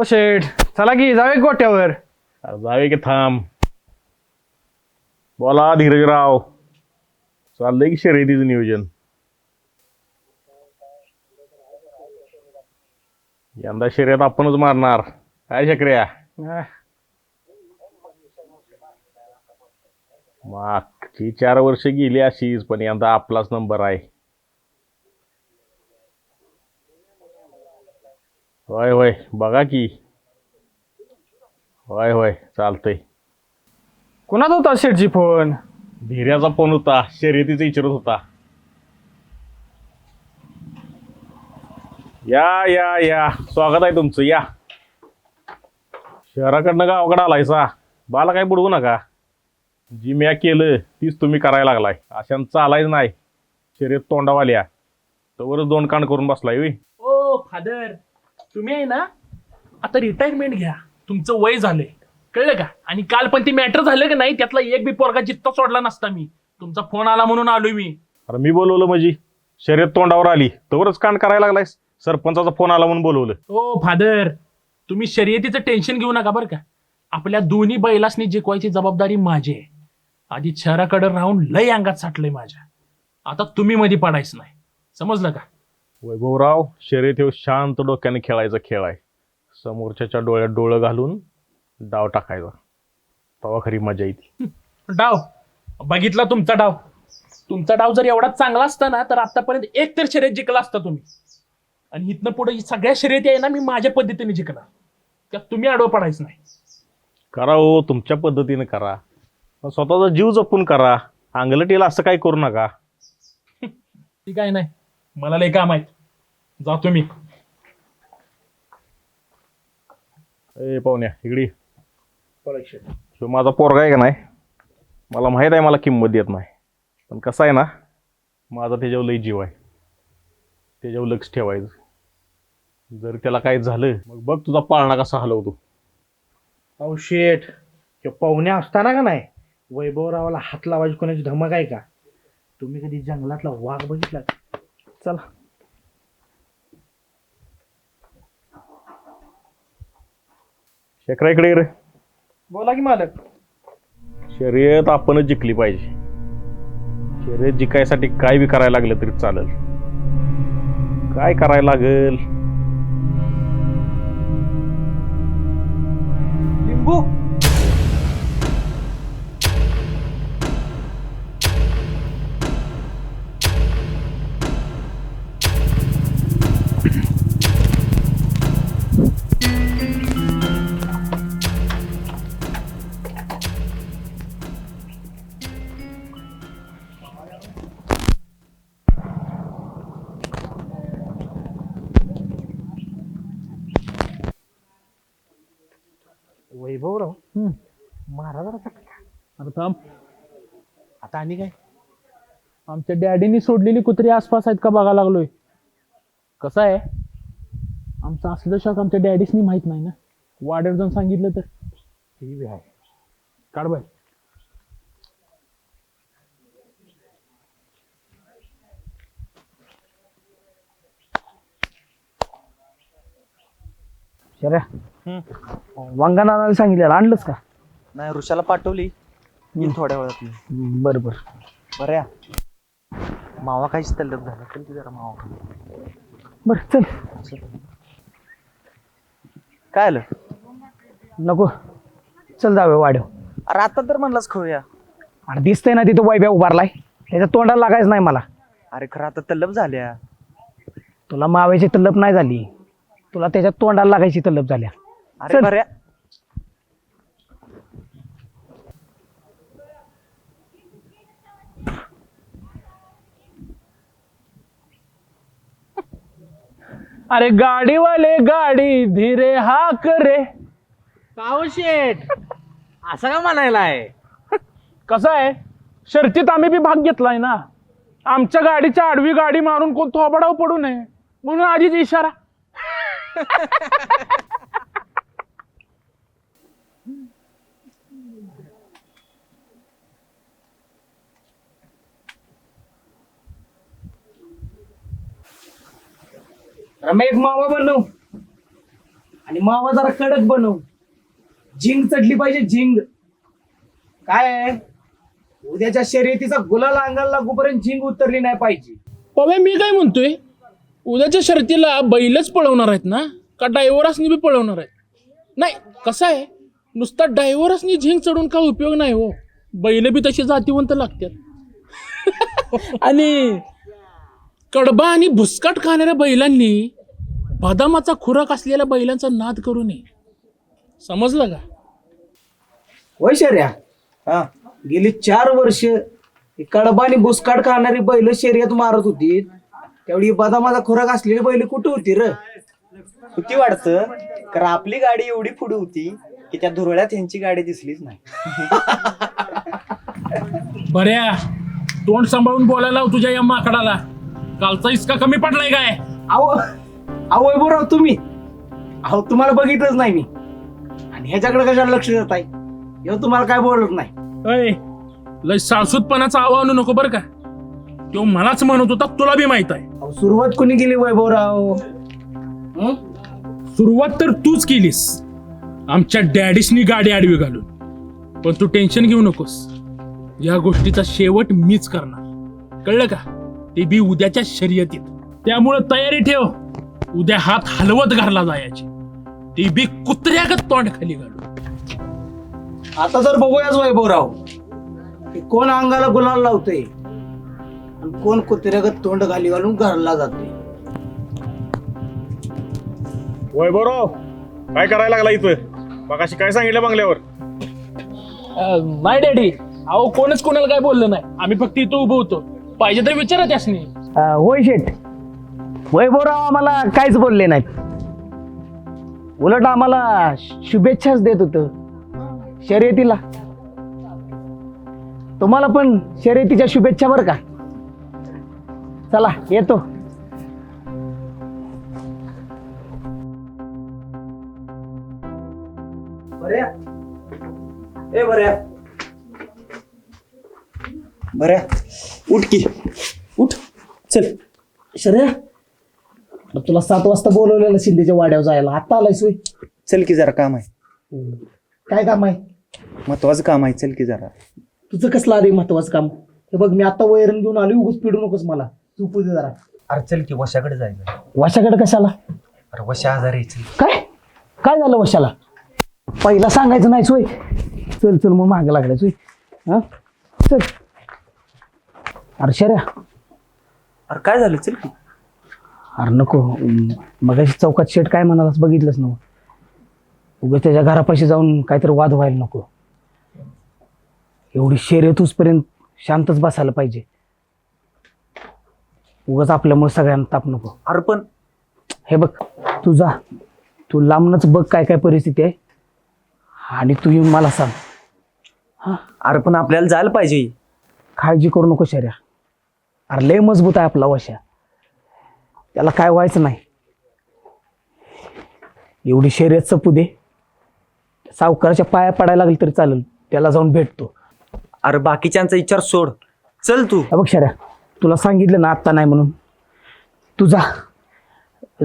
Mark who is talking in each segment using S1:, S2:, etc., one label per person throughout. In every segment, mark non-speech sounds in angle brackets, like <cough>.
S1: ओ शेठ चला की की गोट्यावर.
S2: अरे जावे की थांब. बोला धीरजराव. चाललंय की शर्यतीचं नियोजन? यंदा शर्यत आपणच मारणार. काय शक्रिया? मागची चार वर्ष गेली अशीच पण यंदा आपलाच नंबर आहे. होय होय. बघा की. होय होय. चालतंय.
S1: कुणाचा होता शेठची फोन?
S2: धीर्याचा फोन होता. शर्यतीचा विचारत होता. या या या. स्वागत आहे तुमचं. या. शहराकडनं गावाकडं आलायसा. बाला काय बुडवू नका. जी म्या केलं तीच तुम्ही करायला लागलाय. अशानं चालायच नाही. शर्यत तोंडावाल्या. तवरच दोन कान करून बसलाय
S3: ओ फादर. तुम्ही आहे ना आता रिटायरमेंट घ्या. तुमचं वय झालंय. कळलं का? आणि काल पण ते मॅटर झालं का नाही त्यातला एक बी पोरगा जित्ता सोडला नसता मी. तुमचा फोन आला म्हणून आलोय मी.
S2: अरे मी बोलवलं म्हणजे. शर्यत तोंडावर आली. तवरच कान करायला लागलाय सरपंचाचा फोन आला म्हणून बोलवलं.
S3: ओ फादर तुम्ही शर्यतीचं टेन्शन घेऊ नका बरं का. आपल्या दोन्ही बैलासनी जिंकवायची जबाबदारी माझी आहे. आधी शहराकडे राहून लय अंगात साठलंय माझ्या. आता तुम्ही मध्ये पडायचं नाही. समजलं का?
S2: वैभवराव शर्यत हे शांत डोक्याने खेळायचा खेळ आहे. समोरच्याच्या डोळ्यात डोळं घालून डाव टाकायचा. तेव्हा खरी मजा येते.
S3: डाव. बघितला तुमचा डाव. तुमचा डाव जर एवढा चांगला असता ना तर आतापर्यंत एक तर शर्यत जिंकला असता तुम्ही. आणि इथनं पुढे सगळ्या शर्यती आहे ना मी माझ्या पद्धतीने जिंकणार. त्यात तुम्ही आडवं पडायचं नाही.
S2: करा हो तुमच्या पद्धतीने करा. पण स्वतःचा जीव जपून करा. अंगलटीला असं काही करू नका.
S3: ठीक आहे नाही. मला लय काम आहेत जातो मी
S2: ए पाहुण्या इकडी शिव माझा पोरगा आहे का नाही? मला माहीत आहे मला किंमत देत नाही. पण कसं आहे ना माझा त्याच्यावर लई जीव आहे. त्याच्यावर लक्ष ठेवायचं. जर त्याला काय झालं मग बघ तुझा पाळणा कसा हलवतो.
S4: अहो शेठ हे पाहुणे असताना का नाही? वैभवरावाला हात लावायची कोणाची धमक आहे का? तुम्ही कधी जंगलातला वाघ बघितला का? चला.
S2: शेखरा इकडे रे.
S4: बोला की मालक.
S2: शर्यत आपणच जिंकली पाहिजे. शर्यत जिंकायसाठी काय बी करायला लागलं तरी चालेल. काय करायला लागेल?
S4: लिंबू.
S3: थांब.
S4: आता आणि काय?
S3: आमच्या डॅडीनी सोडलेली कुत्री आसपास आहेत का बघा लागलोय. कसं आहे? आमचं असलं शॉक आमच्या डॅडीसनी माहीत नाही ना. वाड्यावर जाऊन सांगितलं तर.
S4: ही बी आहे.
S3: काढ बाय
S4: शर्या सांगितलेलं आणलंच का?
S5: नाही ऋषाला पाठवली. येईल थोड्या वेळात मी.
S4: बरं बरं
S5: बरं या. मावा काहीच तल्लप झाला. चल ती जरा मावा.
S4: बरं चल.
S5: काय आलं?
S4: नको. चल जाऊया वाढव.
S5: अरे आता तर म्हणलाच खाऊया.
S4: अरे दिसतंय ना तिथं वैभ्या उभारलाय. त्याच्या तोंडाला लागायचं नाही मला.
S5: अरे खरं आता तल्लप झाल्या.
S4: तुला मावेची तल्लप नाही झाली. तुला त्याच्या तोंडाला लागायची तल्लप झाल्या.
S5: अरे
S4: चल.
S5: बऱ्या
S3: अरे गाडी वाले गाडी धीरे हाक रे.
S4: शेठ? असं का म्हणायला आहे
S3: कसं आहे? शर्तीत आम्ही बी भाग घेतलाय ना. आमच्या गाडीच्या आडवी गाडी मारून कोण थोबडाव पडू नये. म्हणून आधीच इशारा. <laughs>
S4: रमेश मावा बनव. आणि
S6: मावा जरा कडक बनव. झिंग चढली पाहिजे झिंग. काय आहे? उद्याच्या शर्यतीचा गुलाल अंगाला लागूपर्यंत झिंग उतरली नाही पाहिजे.
S3: पवे मी काय म्हणतोय? उद्याच्या शर्तीला बैलच पळवणार आहेत ना? का डायव्हरसनी बी पळवणार आहेत? नाही कसं आहे? नुसता डायव्हरसनी झिंग चढून काय उपयोग नाही हो? बैल बी तशी जातीवंत लागतात. आणि कडबा आणि भुसकाट खाणाऱ्या बैलांनी बदामाचा खुराक असलेल्या बैलांचा नाद करू नये. समजलं का?
S6: होय शर्या. हा. गेली चार वर्ष ही कडबा आणि बुसकाट खाणारी बैल शर्यत मारत होती. तेवढी बदामाचा खुराक असलेली बैल कुठे होती र?
S5: होती वाटतं कारण आपली गाडी एवढी पुढे होती की त्या धुरळ्यात यांची गाडी दिसलीच नाही.
S3: बऱ्या. तोंड सांभाळून बोलायला लाव तुझ्या या माकडाला. कालचा इतका कमी पडलाय काय?
S6: अहो अहो वैभवराव तुम्ही? अहो तुम्हाला बघितलंच नाही मी. आणि ह्याच्याकडे कशाला लक्ष देत आहे? ह्यो तुम्हाला काय बोलत नाही?
S3: अय लय साळसूतपणाचा आव्हान आणू नको बरं का. तो मलाच म्हणत होता तुला बी माहीत आहे.
S6: अहो सुरुवात कोणी केली वैभवराव हं?
S3: सुरुवात तर तूच केलीस. आमच्या डॅडीसनी गाडी आडवी घालून. पण तू टेन्शन घेऊ नकोस. या गोष्टीचा शेवट मीच करणार. कळलं का? ते बी उद्याच्या शर्यतीत. त्यामुळं तयारी ठेव. उद्या हात हलवत घरला जायची. ते बी कुत्र्यागत तोंड खाली घालून.
S6: आता जर बघूयाच वैभवराव की कोण अंगाला गुलाल लावतंय आणि कोण कुत्र्यागत तोंड खाली घालून घरला जाते.
S2: वैभवराव काय करायला लागला इथं? मगाशी काय सांगितलं बंगल्यावर?
S3: नाही डॅडी अहो कोणच कोणाला काय बोललं नाही. आम्ही फक्त इथं उभं होतो. पाहिजे तर विचारा त्यासनी.
S4: होय शेठ. वैभवराव आम्हाला काहीच बोलले नाहीत. उलट आम्हाला शुभेच्छाच देत होत. शर्यतीला. तुम्हाला पण शर्यतीच्या शुभेच्छा बरं का? चला येतो.
S6: बऱ्या? ए बऱ्या.
S5: बऱ्या उठ की. उठ. चल.
S6: शर्या अरे तुला सात वाजता बोलवलेलं शिंदेच्या वाड्यावर जायला. आता आलाय सोय
S5: चल की जरा काम आहे.
S6: काय काम आहे?
S5: महत्वाचं काम आहे. चल की जरा.
S6: तुझं कसलं आधी महत्वाचं काम? हे बघ मी आता वैरण घेऊन आलो उगच पिडू नकोस मला. तू पुढे जरा.
S5: अरे चल की वशाकडे जायचं.
S4: वशाकडे कशाला?
S5: अरे वशा आजारी चल.
S4: काय? काय झालं वशाला? पहिला सांगायचं नाही सोय चल चल मग मागं लागलाय सोय हा? चल. अरे शर्या.
S5: अरे काय झालं? चल की.
S4: अरे नको. मग चौकात शेट काय म्हणालास बघितलंच नव उगाच त्याच्या घरापाशी जाऊन काहीतरी वाद व्हायला नको. एवढी शर्यत पर्यंत शांतच बसायला पाहिजे. उगाच आपल्यामुळे सगळ्यांना ताप नको.
S5: अरे पण
S4: हे बघ तू जा. तू लांबनच बघ काय काय परिस्थिती आहे. आणि तू येऊन मला सांग.
S5: अरे पण आपल्याला जायला पाहिजे.
S4: काळजी करू नको शर्या. अरे लय मजबूत आहे आपला वशा. त्याला काय व्हायचं नाही. एवढी शर्यत सपू दे. सावकाराच्या पाया पडायला लागली तरी चालेल. त्याला जाऊन भेटतो.
S5: अरे बाकीच्यांचा विचार सोड. चल तू.
S4: बघ शर्या तुला सांगितलं ना आत्ता नाही म्हणून. तू जा.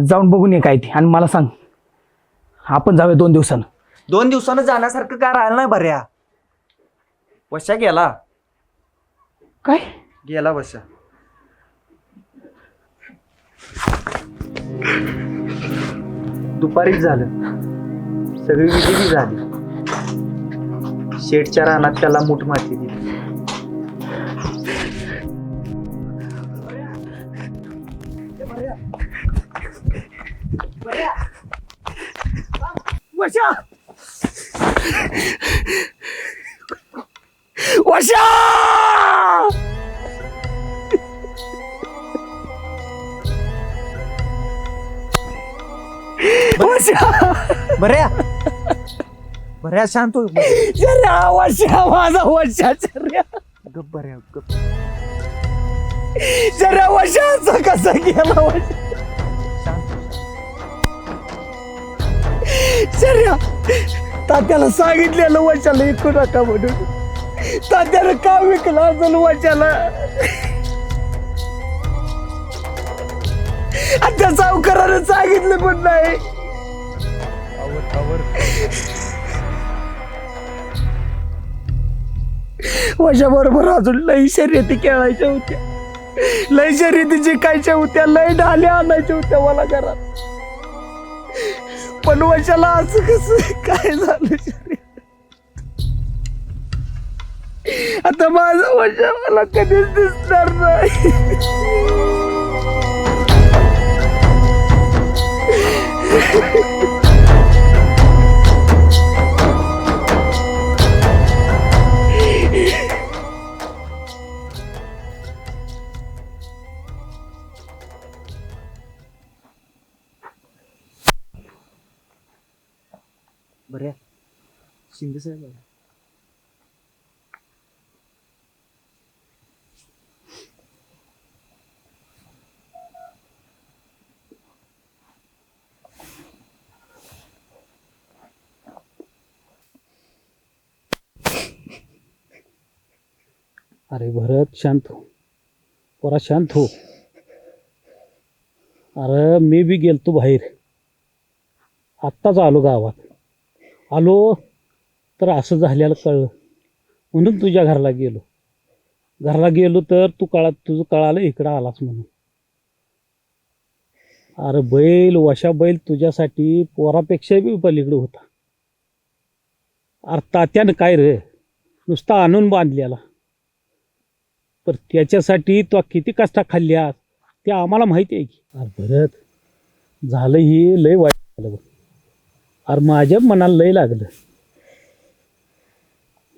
S4: जाऊन बघून ये काय ते आणि मला सांग. आपण जाऊया दोन दिवसानं.
S5: दोन दिवसानं जाण्यासारखं काय राहिलं नाही बऱ्या. वशा गेला.
S4: काय?
S5: गेला वशा. दुपारीच झालं. सगळी विधी झाली. शेठच्या रानात त्याला मूठ माती दिली.
S4: वशा वशा
S5: बऱ्या बऱ्या शांत हो.
S4: चर्या वशा माझा वशा चर्या.
S5: गप बऱ्या गप.
S4: चर्या वशाचा कसा गेला चर्या तात्याला सांगितलेलं वशाला ऐकू नका म्हणून. तात्यानं का विकलं असेल वशाला? आणि त्या सावकारानं सांगितलं पण नाही.
S7: वशा बरोबर अजून लई शर्यती खेळायच्या होत्या. लई शर्यती जिंकायच्या होत्या लई ढाल्या आणायच्या होत्या मला घरात. पण वशाला असं कसं काय झालं शर्यत आता माझा वशा मला कधीच दिसणार नाही.
S4: बऱ्या शिंदे साहेब आले.
S7: अरे भरत शांत हो. पोरा शांत हो. अरे मी बी गेलतो बाहेर. आत्ताच आलो गावात. आलो तर असं झालेलं कळलं. म्हणून तुझ्या घरला गेलो. घरला गेलो तर तू कळा तुझं कळालं इकडं आलास म्हणून. अरे बैल वशा बैल तुझ्यासाठी पोरापेक्षा बी पलीकडं होता. अरे तात्यानं काय रे? नुसता आणून बांधलेला. पण त्याच्यासाठी तो किती कष्ट खाल्ल्या ते आम्हाला माहिती आहे की. अरे भरत झालं ही लय वाईट झालं बघ. अरे माझ्या मनाला लय लागलं.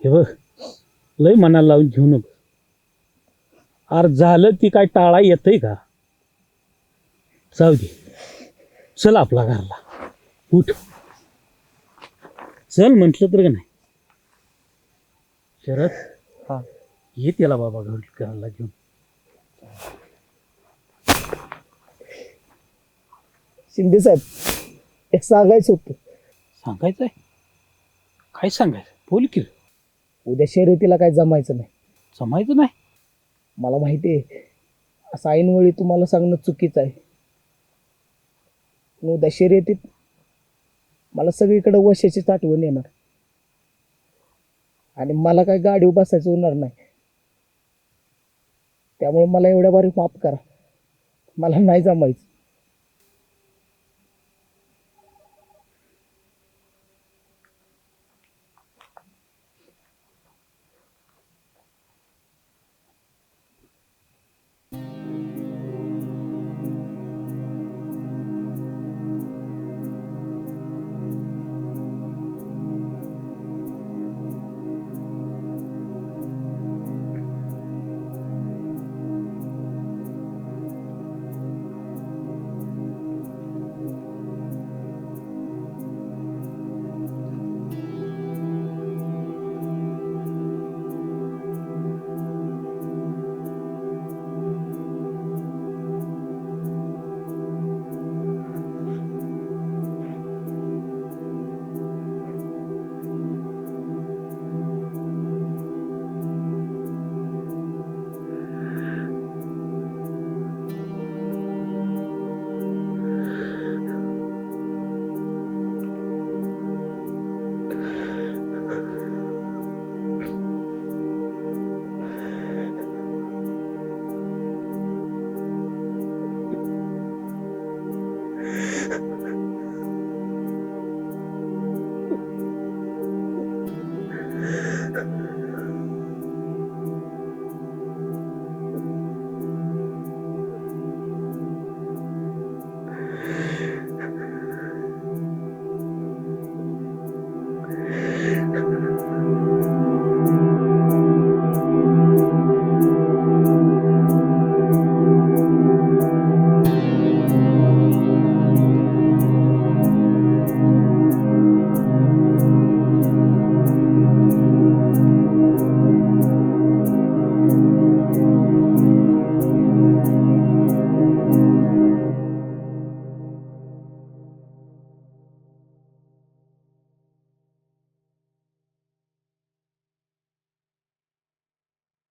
S7: हे बघ लय मनाला लावून घेऊ नको. अरे झालं ती काय टाळा येतंय का? जाऊ दे. चल आपला घरला. उठ. चल म्हटलं तर का नाही? शरद
S4: हा.
S7: ये त्याला बाबा घर घराला घेऊन.
S4: शिंदे साहेब एक सांगायचं होतं.
S7: सांगायचंय? काय सांगायचं? बोल की.
S4: उद्या शर्यतीला काय जमायचं नाही.
S7: जमायचं नाही?
S4: मला माहिती आहे असं ऐनवेळी तुम्हाला सांगणं चुकीचं आहे. पण उद्या शर्यतीत मला सगळीकडे वशाचीच आठवण येणार. आणि मला काय गाडी बसायचं होणार नाही. त्यामुळे मला एवढ्या बारीक माफ करा. मला नाही जमायचं.